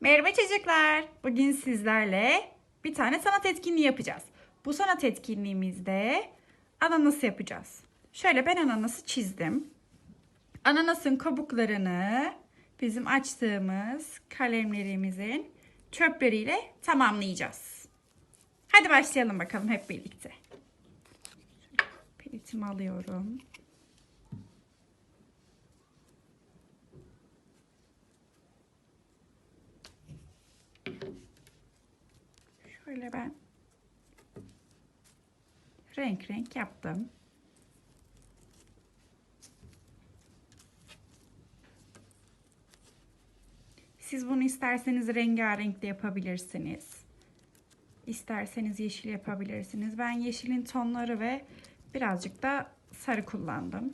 Merhaba çocuklar. Bugün sizlerle bir tane sanat etkinliği yapacağız. Bu sanat etkinliğimizde ananas yapacağız. Şöyle ben ananası çizdim. Ananasın kabuklarını bizim açtığımız kalemlerimizin çöpleriyle tamamlayacağız. Hadi başlayalım bakalım hep birlikte. Peletimi alıyorum. Şöyle ben renk renk yaptım. Siz bunu isterseniz rengarenk de yapabilirsiniz. İsterseniz yeşil yapabilirsiniz. Ben yeşilin tonları ve birazcık da sarı kullandım.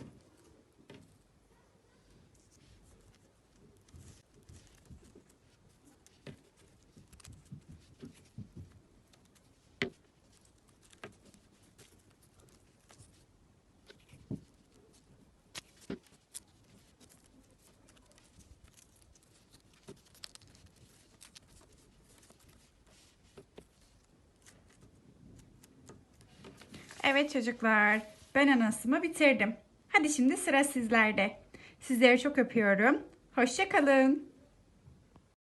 Evet çocuklar, ben anasımı bitirdim. Hadi şimdi sıra sizlerde. Sizleri çok öpüyorum. Hoşçakalın.